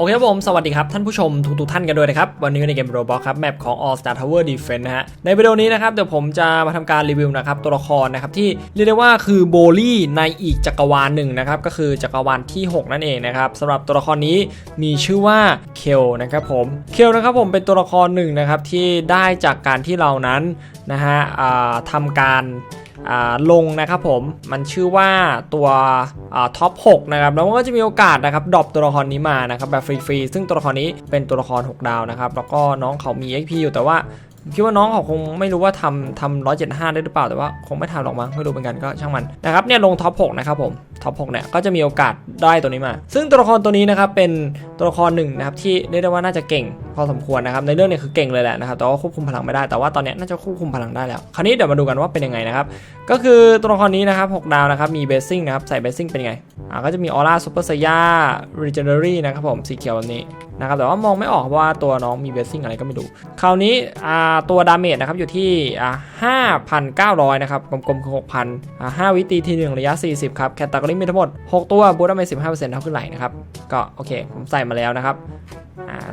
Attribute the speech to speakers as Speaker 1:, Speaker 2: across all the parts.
Speaker 1: โอเคครับผม สวัสดีครับ ท่านผู้ชมทุกๆท่านกันด้วยนะครับ วันนี้ในเกม Roblox ครับ แมปของ All Star Tower Defense นะฮะ ในวิดีโอนี้นะครับ เดี๋ยวผมจะมาทำการรีวิวนะครับ ตัวละครนะครับ ที่เรียกได้ว่าคือโบลี่ในอีกจักรวาลหนึ่งนะครับ ก็คือจักรวาลที่ 6 นั่นเองนะครับสำหรับตัวละครนี้มีชื่อว่าเคลนะครับผมเคลนะครับผมเป็นตัวละครหนึ่งนะครับที่ได้จากการที่เรานั้นนะฮะทำการ ลงนะครับผมมันชื่อว่าตัวท็อป6นะครับแล้วมันก็จะมีโอกาสนะครับดรอปตัวละครนี้มานะครับแบบฟรีๆซึ่งตัวละครนี้เป็นตัวละคร 6 ดาวนะครับแล้วก็น้องเขามี XP อยู่แต่ว่าคิดว่าน้องเขาคงไม่รู้ว่าทำทำร้อยเจ็ดห้าได้หรือเปล่าแต่ว่าคงไม่ทำหรอกมั้งไม่รู้เหมือนกันก็ช่างมันนะครับเนี่ยลงท็อป6นะครับผมท็อป6เนี่ยก็จะมีโอกาสได้ตัวนี้มา ซึ่งตัวละครตัวนี้นะครับเป็น ตัวละครหนึ่งนะครับที่เรียกได้ว่าน่าจะเก่งพอสมควรนะครับในเรื่องเนี่ยคือเก่งเลยแหละนะครับแต่ว่าควบคุมพลังไม่ได้แต่ว่าตอนเนี้ยน่าจะควบคุมพลังได้แล้วคราวนี้เดี๋ยวมาดูกันว่าเป็นยังไงนะครับก็คือตัวละครนี้นะครับ6ดาวนะครับมีเบสซิ่งนะครับใส่เบสซิ่งเป็นยังไงอ่าก็จะมีออร่าซูเปอร์ไซย่ารีเจเนอรี่นะครับผมสีเขียวแบบนี้นะครับแต่ว่ามองไม่ออกว่าตัวน้องมีเบสซิ่งอะไรก็ไม่รู้คราวนี้อ่าตัวดาเมจนะครับอยู่ที่อ่า5,900นะครับกลมๆคือ6,000อ่า5วิตีทีหนึ่งระยะ 40ครับแคตตากรีมีทั้งหมด 6 ตัวบูทดาเมจ15%เท่าขึ้นไหลนะครับก็โอเคผมใส่มาแล้วนะครับ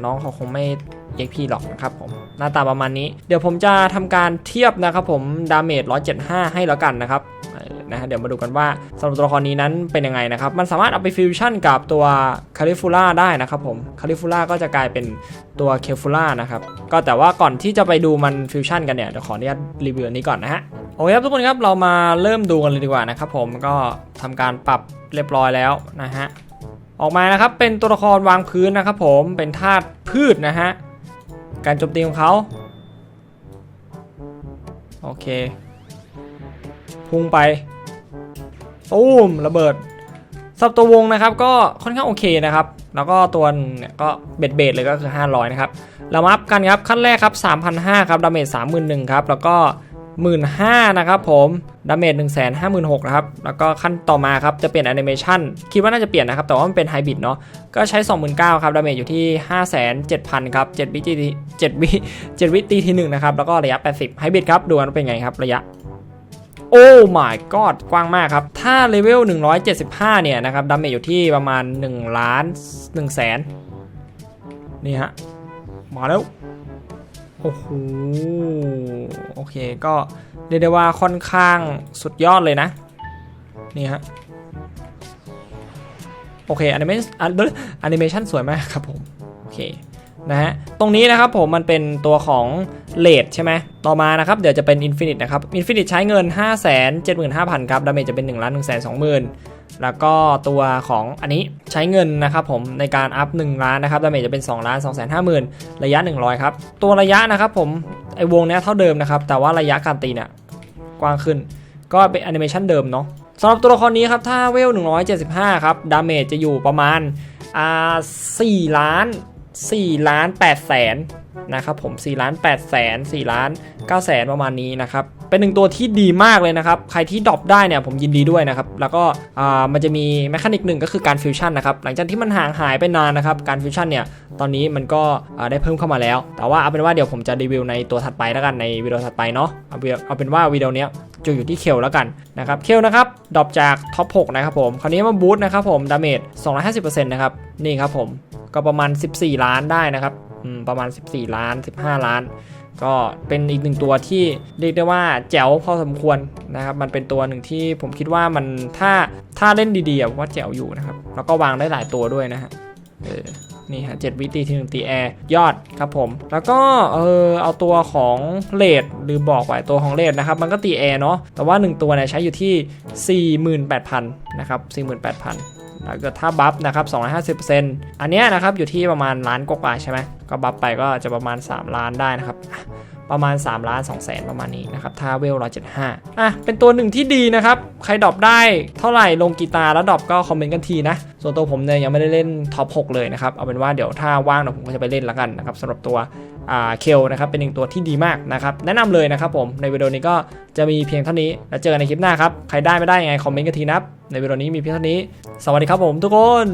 Speaker 1: น้องเขาคงไม่ XP หรอกนะครับผมหน้าตาประมาณนี้ เดี๋ยวผมจะทำการเทียบนะครับผมดาเมจ175 ให้แล้วกันนะครับนะฮะเดี๋ยวมาดูกันว่าสำหรับตัวละครนี้นั้นเป็นยังไงนะครับ มันสามารถเอาไปฟิวชั่นกับตัวคาลิฟูล่าได้นะครับผมคาลิฟูล่าก็จะกลายเป็นตัวเคฟูล่านะครับ ก็แต่ว่าก่อนที่จะไปดูมันฟิวชั่นกันเนี่ยเดี๋ยวขออนุญาตรีวิวนนี้ก่อนนะฮะโอเคครับทุกคนครับเรามาเริ่มดูกันเลยดีกว่านะครับผมก็ทำการปรับเรียบร้อยแล้วนะฮะ ออกมานะครับเป็นตัวละครวางพื้นนะครับผมเป็นธาตุพืชนะฮะการโจมตีของเขาโอเคพุ่งไปตูมระเบิดสับตัววงนะครับก็ค่อนข้างโอเคนะครับ แล้วก็ตัวเนี่ยก็เบ็ดเบ็ดเลยก็คือ 500 นะครับเรามาอัพกันครับขั้นแรกครับ3,500ครับดาเมจ31,000ครับแล้วก็ 15,000นะครับผมดาเมจ156,000นะครับ แล้วก็ขั้นต่อมาครับ จะเปลี่ยนแอนิเมชันคิดว่าน่าจะเปลี่ยนนะครับ แต่ว่ามันเป็นไฮบริดเนาะก็ใช้29,000ครับ ดาเมจอยู่ที่57,000ครับ7วิตี7วิ7วิตีทีหนึ่งนะครับ แล้วก็ระยะ80ไฮบริดครับ ดูกันว่าเป็นไงครับระยะโอ้ my god กว้างมากครับ ถ้าเลเวล 175 เนี่ยนะครับดาเมจอยู่ที่ประมาณ 1 ล้าน1แสนนี่ฮะ มาแล้ว โอ้โหโอเคก็เรียกได้ว่าค่อนข้างสุดยอดเลยนะ นี่ฮะ โอเคแอนิเมชันแอนิเมชันสวยมากครับผม โอเคนะฮะตรงนี้นะครับผมมันเป็นตัวของเลดใช่ไหมต่อมานะครับเดี๋ยวจะเป็น Infinite นะครับ Infinite ใช้เงิน 5 7 5 0 0 0ครับดาเมจจะเป็น1ล้าน1 2 0 0 0 แล้วก็ตัวของอันนี้ใช้เงินนะครับผมในการอัพ 1 ล้านนะครับดาเมจจะเป็น 2 ล้าน2 5 0 0 0 0 ระยะ 100 ครับ ตัวระยะนะครับผม ไอวงเนี้ยเท่าเดิมนะครับ แต่ว่าระยะการตีเนี่ยกว้างขึ้น ก็เป็นแอนิเมชันเดิมเนาะสำหรับตัวละครนี้ครับ ถ้าเวล 175 ครับ ดาเมจจะอยู่ประมาณอ่า4ล้าน 4ล้าน8แสนนะครับผม4ล้าน8แสน4ล้าน9แสนประมาณนี้นะครับ เป็นหนึ่งตัวที่ดีมากเลยนะครับ ใครที่ดรอปได้เนี่ยผมยินดีด้วยนะครับ แล้วก็มันจะมีแมคานิกหนึ่งก็คือการฟิวชั่นนะครับ หลังจากที่มันห่างหายไปนานนะครับ การฟิวชั่นเนี่ย ตอนนี้มันก็ได้เพิ่มเข้ามาแล้ว แต่ว่าเอาเป็นว่าเดี๋ยวผมจะรีวิวในตัวถัดไปแล้วกันในวิดีโอถัดไปเนาะ เอาเป็นเอาเป็นว่าวิดีโอเนี้ยจะอยู่ที่เคลแล้วกันนะครับ เคลนะครับดรอปจากท็อป6นะครับผม คราวนี้มาบูสต์นะครับผม ดาเมจ250%นะครับ นี่ครับผม ก็ประมาณ 14 ล้านได้นะครับอืมประมาณ 14 ล้าน 15 ล้าน ก็เป็นอีกหนึ่งตัวที่เรียกได้ว่าแจ๋วพอสมควรนะครับ มันเป็นตัวหนึ่งที่ผมคิดว่ามันถ้าถ้าเล่นดีๆว่าแจ๋วอยู่นะครับ แล้วก็วางได้หลายตัวด้วยนะฮะเออนี่ฮะเจ็ดวิตีทีหนึ่งตีแอร์ยอดครับผม แล้วก็เออเอาตัวของเลดหรือบอกไว้ตัวของเลดนะครับ มันก็ตีแอร์เนาะแต่ว่า 1 ตัวเนี่ยใช้อยู่ที่ 48,000 นะครับ 48,000 แล้วก็ถ้าบัฟนะครับ250%อันเนี้ยนะครับอยู่ที่ประมาณล้านกว่าใช่ไหมก็บัฟไปก็จะประมาณ 3 ล้านได้นะครับ ประมาณ3ล้าน2แสนประมาณนี้นะครับถ้าเวล175 อะ เป็นตัวหนึ่งที่ดีนะครับ ใครดรอปได้เท่าไหร่ลงกีตาร์แล้วดรอปก็คอมเมนต์กันทีนะ ส่วนตัวผมเนี่ยยังไม่ได้เล่นท็อป 6 เลยนะครับ เอาเป็นว่าเดี๋ยวถ้าว่างเดี๋ยวผมก็จะไปเล่นแล้วกันนะครับสำหรับตัวอ่าเคลนะครับเป็นหนึ่งตัวที่ดีมากนะครับ แนะนำเลยนะครับผมในวิดีโอนี้ก็จะมีเพียงเท่านี้ แล้วเจอกันในคลิปหน้าครับ ใครได้ไม่ได้ยังไงคอมเมนต์กันทีนะครับในวิดีโอนี้มีเพียงเท่านี้ สวัสดีครับผมทุกคน